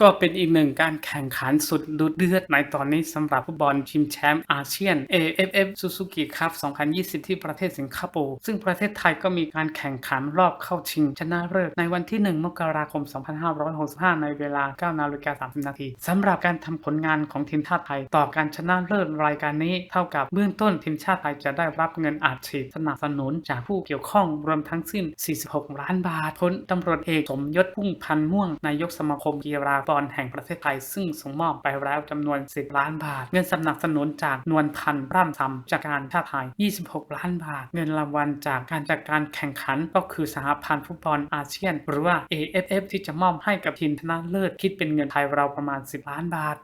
ก็เป็นอีกหนึ่งการแข่งขันสุดดุเดือดในตอนนี้สำหรับฟุตบอลชิงแชมป์อาเซียน AFF Suzuki Cup 2020 ที่ประเทศสิงคโปร์ซึ่งประเทศไทยก็มีการแข่งขันรอบเข้าชิงชนะเลิศในวันที่ 1 มกราคม 2565 ในเวลา 9 นาฬิกา 30 นาทีสำหรับการทำผลงานของทีมชาติไทย ต่อการชนะเลิศรายการนี้เท่ากับเบื้องต้นทีมชาติไทยจะได้รับเงินอัดฉีดสนับสนุนจากผู้เกี่ยวข้องรวมทั้งสิ้น 46 ล้านบาทพลตำรวจเอกสมยศพุ่งพันม่วงนายกสมาคมกีฬาบอลแห่งประเทศไทย ซึ่งส่งมอบไปแล้วจำนวน 10 ล้านบาท เงินสนับสนุนจากนวลพันธ์ร่ำซำจากการชาติไทย 26 ล้านบาท เงินรางวัลจากการจัดการแข่งขันก็คือสหพันธ์ฟุตบอลอาเซียน หรือว่า AFF ที่จะมอบให้กับทีมชนะเลิศคิดเป็นเงินไทยเราประมาณ 10 ล้านบาท